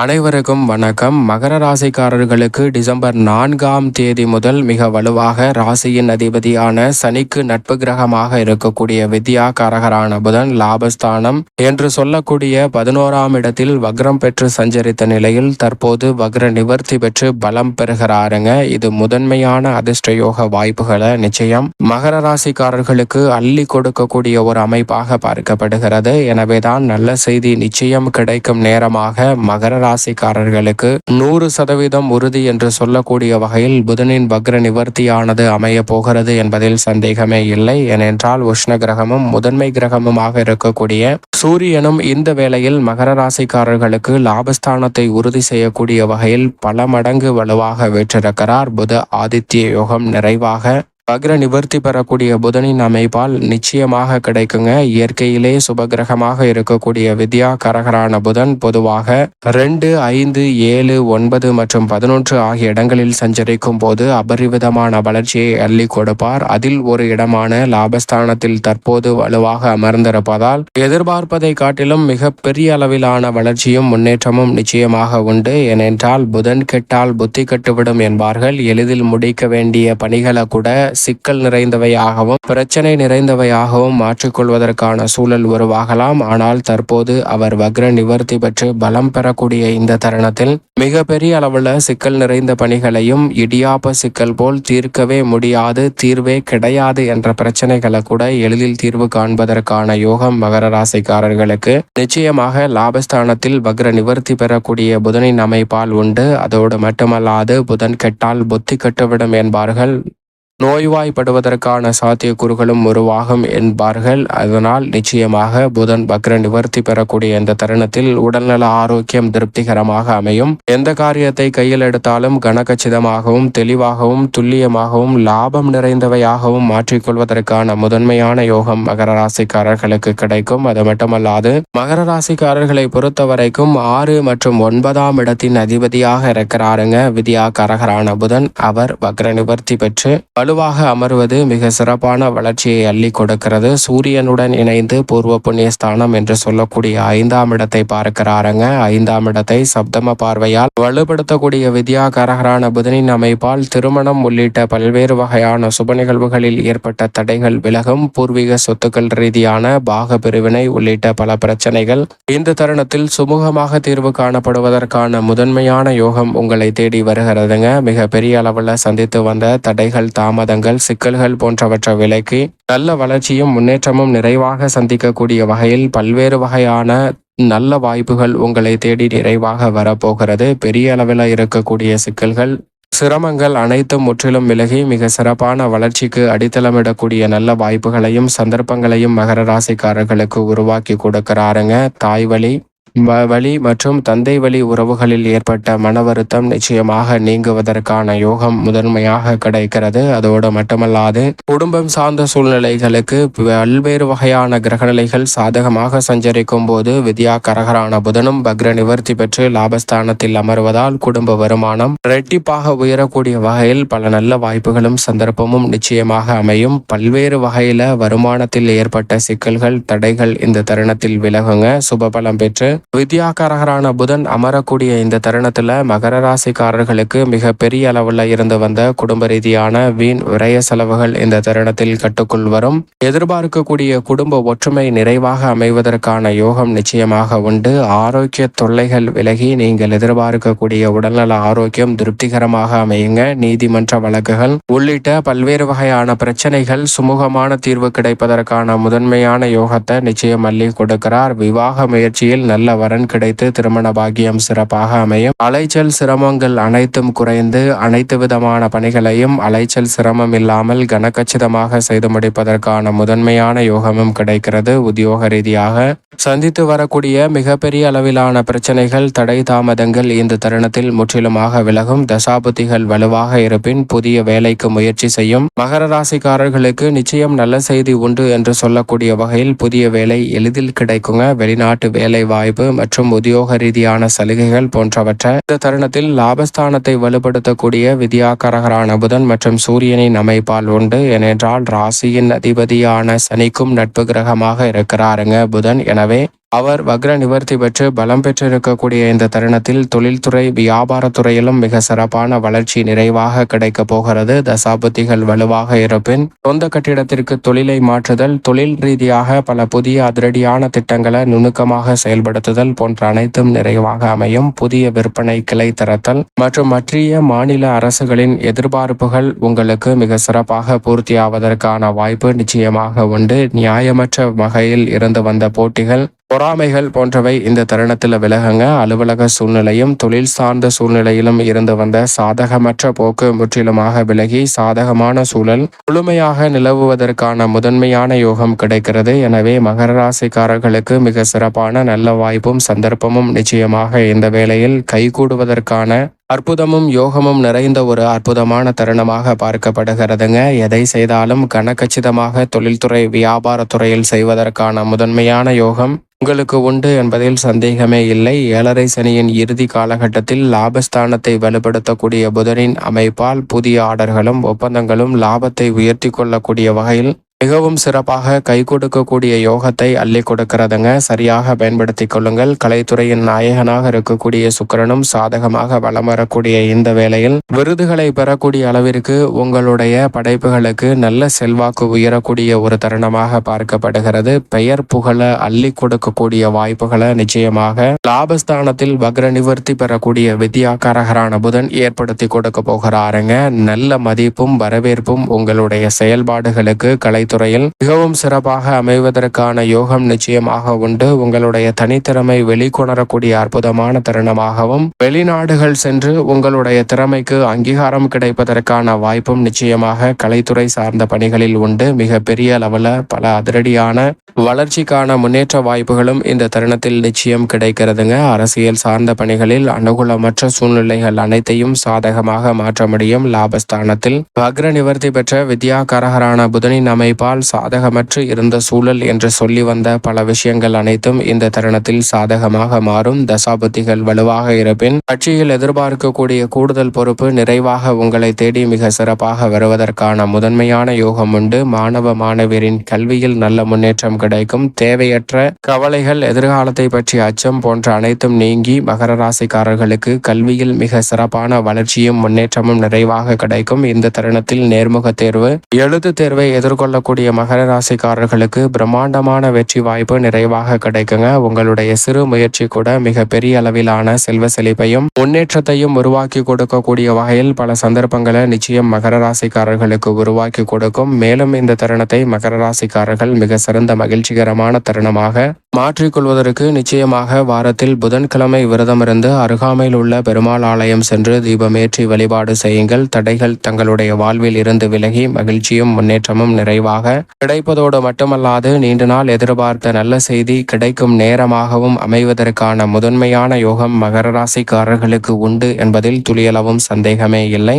அனைவருக்கும் வணக்கம். மகர ராசிக்காரர்களுக்கு டிசம்பர் நான்காம் தேதி முதல் மிக வலுவாக ராசியின் அதிபதியான சனிக்கு நட்பு கிரகமாக இருக்கக்கூடிய வித்யா காரகரான புதன் லாபஸ்தானம் என்று சொல்லக்கூடிய பதினோராம் இடத்தில் வக்ரம் பெற்று சஞ்சரித்த நிலையில் தற்போது வக்ர நிவர்த்தி பெற்று பலம் பெறுகிறாருங்க. இது முதன்மையான அதிர்ஷ்ட யோக வாய்ப்புகளை நிச்சயம். மகர ராசிக்காரர்களுக்கு அள்ளி கொடுக்கக்கூடிய ஒரு அமைப்பாக பார்க்கப்படுகிறது. எனவேதான் நல்ல செய்தி நிச்சயம் கிடைக்கும் நேரமாக மகர ராசிக்காரர்களுக்கு நூறு சதவீதம் உறுதி என்று சொல்லக்கூடிய வகையில் புதனின் வக்ர நிவர்த்தியானது அமைய போகிறது என்பதில் சந்தேகமே இல்லை. ஏனென்றால் உஷ்ண கிரகமும் முதன்மை கிரகமுமாக இருக்கக்கூடிய சூரியனும் இந்த வேளையில் மகர ராசிக்காரர்களுக்கு லாபஸ்தானத்தை உறுதி செய்யக்கூடிய வகையில் பல மடங்கு வலுவாக வெற்றிருக்கிறார். புத ஆதித்ய யோகம் நிறைவாக வக்ர நிவர்த்தி பெறக்கூடிய புதனின் அமைப்பால் நிச்சயமாக கிடைக்குங்க. இயற்கையிலே சுபகிரகமாக இருக்கக்கூடிய வித்யா கரகரான புதன் பொதுவாக ரெண்டு ஐந்து ஏழு ஒன்பது மற்றும் பதினொன்று ஆகிய இடங்களில் சஞ்சரிக்கும் போது அபரிவிதமான வளர்ச்சியை அள்ளி கொடுப்பார். அதில் ஒரு இடமான லாபஸ்தானத்தில் தற்போது வலுவாக அமர்ந்திருப்பதால் எதிர்பார்ப்பதை காட்டிலும் மிக பெரிய அளவிலான வளர்ச்சியும் முன்னேற்றமும் நிச்சயமாக உண்டு. ஏனென்றால் புதன் கெட்டால் புத்தி கட்டுவிடும் என்பார்கள். எளிதில் முடிக்க வேண்டிய பணிகளை கூட சிக்கல் நிறைந்தவையாகவும் பிரச்சனை நிறைந்தவையாகவும் மாற்றிக்கொள்வதற்கான சூழல் உருவாகலாம். ஆனால் தற்போது அவர் வக்ர நிவர்த்தி பெற்று பலம் பெறக்கூடிய இந்த தருணத்தில் மிக பெரிய அளவுல சிக்கல் நிறைந்த பணிகளையும் இடியாப்ப சிக்கல் போல் தீர்க்கவே முடியாது தீர்வே கிடையாது என்ற பிரச்சனைகளை கூட எளிதில் தீர்வு காண்பதற்கான யோகம் மகர ராசிக்காரர்களுக்கு நிச்சயமாக லாபஸ்தானத்தில் வக்ர நிவர்த்தி பெறக்கூடிய புதனின் அமைப்பால் உண்டு. அதோடு மட்டுமல்லாது புதன் கெட்டால் புத்தி கட்டுவிடும் என்பார்கள். நோய்வாய்ப்படுவதற்கான சாத்தியக்கூறுகளும் உருவாகும் என்பார்கள். அதனால் நிச்சயமாக புதன் பக்ர நிவர்த்தி பெறக்கூடிய இந்த தருணத்தில் உடல்நல ஆரோக்கியம் திருப்திகரமாக அமையும். எந்த காரியத்தை கையில் எடுத்தாலும் கனகச்சிதமாகவும் தெளிவாகவும் துல்லியமாகவும் லாபம் நிறைந்தவையாகவும் மாற்றிக்கொள்வதற்கான முதன்மையான யோகம் மகர ராசிக்காரர்களுக்கு கிடைக்கும். அது மட்டுமல்லாது மகர ராசிக்காரர்களை பொறுத்த வரைக்கும் ஆறு மற்றும் ஒன்பதாம் இடத்தின் அதிபதியாக இருக்கிறாருங்க. வித்யா கரகரான புதன் அவர் பக்ர நிவர்த்தி பெற்று வலுவாக அமர்வது மிக சிறப்பான வளர்ச்சியை அள்ளி கொடுக்கிறது. சூரியனுடன் இணைந்து பூர்வ புண்ணிய ஸ்தானம் என்று சொல்லக்கூடிய ஐந்தாம் இடத்தை பார்க்கிறாருங்க. ஐந்தாம் இடத்தை சப்தம பார்வையால் வலுப்படுத்தக்கூடிய வித்யா கரகரான புதனின் அமைப்பால் திருமணம் உள்ளிட்ட பல்வேறு வகையான சுப நிகழ்வுகளில் ஏற்பட்ட தடைகள் விலகும். பூர்வீக சொத்துக்கள் ரீதியான பாக பிரிவினை உள்ளிட்ட பல பிரச்சனைகள் இந்த தருணத்தில் சுமூகமாக தீர்வு காணப்படுவதற்கான முதன்மையான யோகம் உங்களை தேடி வருகிறதுங்க. மிக பெரிய அளவில் சந்தித்து வந்த தடைகள் தாம தாமதங்கள் சிக்கல்கள் போன்றவற்றை விலக்கி நல்ல வளர்ச்சியும் முன்னேற்றமும் நிறைவாக சந்திக்கக்கூடிய வகையில் பல்வேறு வகையான நல்ல வாய்ப்புகள் உங்களை தேடி நிறைவாக வரப்போகிறது. பெரிய அளவில் இருக்கக்கூடிய சிக்கல்கள் சிரமங்கள் அனைத்தும் முற்றிலும் விலகி மிக சிறப்பான வளர்ச்சிக்கு அடித்தளமிடக்கூடிய நல்ல வாய்ப்புகளையும் சந்தர்ப்பங்களையும் மகர ராசிக்காரர்களுக்கு உருவாக்கி கொடுக்கிறாருங்க. தாய் வழி வழி மற்றும் தந்தை வழி உறவுகளில் ஏற்பட்ட மன வருத்தம் நிச்சயமாக நீங்குவதற்கான யோகம் முதன்மையாக கிடைக்கிறது. அதோடு மட்டுமல்லாது குடும்பம் சார்ந்த சூழ்நிலைகளுக்கு பல்வேறு வகையான கிரகநிலைகள் சாதகமாக சஞ்சரிக்கும் போது வித்யா கரகரான புதனும் பக்ர நிவர்த்தி பெற்று லாபஸ்தானத்தில் அமர்வதால் குடும்ப வருமானம் இரட்டிப்பாக உயரக்கூடிய வகையில் பல நல்ல வாய்ப்புகளும் சந்தர்ப்பமும் நிச்சயமாக அமையும். பல்வேறு வகையில வருமானத்தில் ஏற்பட்ட சிக்கல்கள் தடைகள் இந்த தருணத்தில் விலகுங்க. சுபபலம் பெற்று வித்யாகாரகரான புதன் அமரக்கூடிய இந்த தருணத்துல மகர ராசிக்காரர்களுக்கு மிக பெரிய அளவுல இருந்து வந்த குடும்ப ரீதியான வீண் விரய செலவுகள் இந்த தருணத்தில் கட்டுக்குள் வரும். எதிர்பார்க்கக்கூடிய குடும்ப ஒற்றுமை நிறைவாக அமைவதற்கான யோகம் நிச்சயமாக உண்டு. ஆரோக்கிய தொல்லைகள் விலகி நீங்கள் எதிர்பார்க்கக்கூடிய உடல்நல ஆரோக்கியம் திருப்திகரமாக அமையுங்க. நீதிமன்ற வழக்குகள் உள்ளிட்ட பல்வேறு வகையான பிரச்சனைகள் சுமூகமான தீர்வு கிடைப்பதற்கான முதன்மையான யோகத்தை நிச்சயம் அள்ளி கொடுக்கிறார். விவாக முயற்சியில் நல்ல வரன் கிடைத்து திருமண பாகியம் சிறப்பாக அமையும். அலைச்சல் சிரமங்கள் அனைத்தும் குறைந்து அனைத்து விதமான பணிகளையும் அலைச்சல் சிரமம் இல்லாமல் கனக்கச்சிதமாக செய்து முடிப்பதற்கான முதன்மையான யோகமும் கிடைக்கிறது உத்தியோக ரீதியாக. சந்தித்து வரக்கூடிய மிகப்பெரிய அளவிலான பிரச்சனைகள் தடை தாமதங்கள் இந்த தருணத்தில் முற்றிலுமாக விலகும். தசாபுத்திகள் வலுவாக இருப்பின் புதிய வேலைக்கு முயற்சி செய்யும். மகர ராசிக்காரர்களுக்கு நிச்சயம் நல்ல செய்தி உண்டு என்று சொல்லக்கூடிய வகையில் புதிய வேலை எளிதில் கிடைக்குங்க. வெளிநாட்டு வேலை வாய்ப்பு மற்றும் உத்தியோக ரீதியான சலுகைகள் போன்றவற்றை. இந்த தருணத்தில் லாபஸ்தானத்தை வலுப்படுத்தக்கூடிய வித்யாகரகரான புதன் மற்றும் சூரியனின் அமைப்பால் உண்டு. ஏனென்றால் ராசியின் அதிபதியான சனிக்கும் நட்பு கிரகமாக இருக்கிறாருங்க புதன். எனவே அவர் வக்ர நிவர்த்தி பெற்று பலம் பெற்றிருக்கக்கூடிய இந்த தருணத்தில் தொழில்துறை வியாபாரத்துறையிலும் மிக சிறப்பான வளர்ச்சி நிறைவாக கிடைக்கப் போகிறது. தசாபுத்திகள் வலுவாக இருப்பின் சொந்த கட்டிடத்திற்கு தொழிலை மாற்றுதல் தொழில் ரீதியாக பல புதிய அதிரடியான திட்டங்களை நுணுக்கமாக செயல்படுத்துதல் போன்ற அனைத்தும் நிறைவாக அமையும். புதிய விற்பனை கிளை திறத்தல் மற்றும் மற்றிய மாநில அரசுகளின் எதிர்பார்ப்புகள் உங்களுக்கு மிக சிறப்பாக பூர்த்தியாவதற்கான வாய்ப்பு நிச்சயமாக உண்டு. நியாயமற்ற வகையில் இருந்து வந்த போட்டிகள் பொறாமைகள் போன்றவை இந்த தருணத்தில் விலகுங்க. அலுவலக சூழ்நிலையும் தொழில் சார்ந்த சூழ்நிலையிலும் இருந்து வந்த சாதகமற்ற போக்கு முற்றிலுமாக விலகி சாதகமான சூழல் முழுமையாக நிலவுவதற்கான முதன்மையான யோகம் கிடைக்கிறது. எனவே மகர ராசிக்காரர்களுக்கு மிக சிறப்பான நல்ல வாய்ப்பும் சந்தர்ப்பமும் நிச்சயமாக இந்த வேளையில் கைகூடுவதற்கான அற்புதமும் யோகமும் நிறைந்த ஒரு அற்புதமான தருணமாக பார்க்கப்படுகிறதுங்க. எதை செய்தாலும் கனக்கச்சிதமாக தொழில்துறை வியாபாரத்துறையில் செய்வதற்கான முதன்மையான யோகம் உங்களுக்கு உண்டு என்பதில் சந்தேகமே இல்லை. ஏழரை சனியின் இறுதி காலகட்டத்தில் லாபஸ்தானத்தை வலுப்படுத்தக்கூடிய புதனின் அமைப்பால் புதிய ஆர்டர்களும் ஒப்பந்தங்களும் லாபத்தை உயர்த்தி கொள்ளக்கூடிய வகையில் மிகவும் சிறப்பாக கை கொடுக்கக்கூடிய யோகத்தை அள்ளி கொடுக்கிறதுங்க. சரியாக பயன்படுத்தி கொள்ளுங்கள். கலைத்துறையின் நாயகனாக இருக்கக்கூடிய சுக்கிரனும் சாதகமாக வலம் வரக்கூடிய இந்த வேளையில் விருதுகளை பெறக்கூடிய அளவிற்கு உங்களுடைய படைப்புகளுக்கு நல்ல செல்வாக்கு உயரக்கூடிய ஒரு தருணமாக பார்க்கப்படுகிறது. பெயர் புகழ அள்ளி கொடுக்கக்கூடிய வாய்ப்புகளை நிச்சயமாக லாபஸ்தானத்தில் வக்ர நிவர்த்தி பெறக்கூடிய வித்யாகாரகரான புதன் ஏற்படுத்தி கொடுக்க போகிறாருங்க. நல்ல மதிப்பும் வரவேற்பும் உங்களுடைய செயல்பாடுகளுக்கு கலை துறையில் மிகவும் சிறப்பாக அமைவதற்கான யோகம் நிச்சயமாக உண்டு. உங்களுடைய தனித்திறமை வெளிக்கொணரக்கூடிய அற்புதமான தருணமாகவும் வெளிநாடுகள் சென்று உங்களுடைய திறமைக்கு அங்கீகாரம் கிடைப்பதற்கான வாய்ப்பும் நிச்சயமாக கலைத்துறை சார்ந்த பணிகளில் உண்டு. மிக பெரிய அளவில் பல அதிரடியான வளர்ச்சிக்கான முன்னேற்ற வாய்ப்புகளும் இந்த தருணத்தில் நிச்சயம் கிடைக்கிறதுங்க. அரசியல் சார்ந்த பணிகளில் அனுகூலமற்ற சூழ்நிலைகள் அனைத்தையும் சாதகமாக மாற்ற முடியும். லாபஸ்தானத்தில் வக்ர நிவர்த்தி பெற்ற வித்யா கரகரான புதனின் அமைப்பால் சாதகமற்று இருந்த சூழல் என்று சொல்லி வந்த பல விஷயங்கள் அனைத்தும் இந்த தருணத்தில் சாதகமாக மாறும். தசாபுத்திகள் வலுவாக இருப்பின் கட்சியில் எதிர்பார்க்கக்கூடிய கூடுதல் பொறுப்பு நிறைவாக உங்களை தேடி மிக சிறப்பாக வருவதற்கான முதன்மையான யோகம் உண்டு. மாணவ மாணவியரின் கல்வியில் நல்ல முன்னேற்றம் கிடைக்கும். தேவையற்ற கவலைகள் எதிர்காலத்தை பற்றிய அச்சம் போன்ற அனைத்தும் நீங்கி மகர ராசிக்காரர்களுக்கு கல்வியில் மிக சிறப்பான வளர்ச்சியும் முன்னேற்றமும் நிறைவாக கிடைக்கும். இந்த தருணத்தில் நேர்முக தேர்வு எழுத்து தேர்வை எதிர்கொள்ள இருக்கக்கூடிய மகர ராசிக்காரர்களுக்கு பிரம்மாண்டமான வெற்றி வாய்ப்பு நிறைவாக கிடைக்குங்க. உங்களுடைய சிறு முயற்சி கூட மிக பெரிய அளவிலான செல்வ செழிப்பையும் முன்னேற்றத்தையும் உருவாக்கி கொடுக்கக்கூடிய வகையில் பல சந்தர்ப்பங்களை நிச்சயம் மகர ராசிக்காரர்களுக்கு உருவாக்கி கொடுக்கும். மேலும் இந்த தருணத்தை மகர ராசிக்காரர்கள் மிக சிறந்த மகிழ்ச்சிகரமான தருணமாக மாற்றிக்கொள்வதற்கு நிச்சயமாக வாரத்தில் புதன்கிழமை விரதமிருந்து அருகாமையில் உள்ள பெருமாள் ஆலயம் சென்று தீபமேற்றி வழிபாடு செய்யுங்கள். தடைகள் தங்களுடைய வாழ்வில் இருந்து விலகி மகிழ்ச்சியும் முன்னேற்றமும் நிறைவாக கிடைப்பதோடு மட்டுமல்லாது நீண்ட நாள் எதிர்பார்த்த நல்ல செய்தி கிடைக்கும் நேரமாகவும் அமைவதற்கான முதன்மையான யோகம் மகர ராசிக்காரர்களுக்கு உண்டு என்பதில் துளியளவும் சந்தேகமே இல்லை.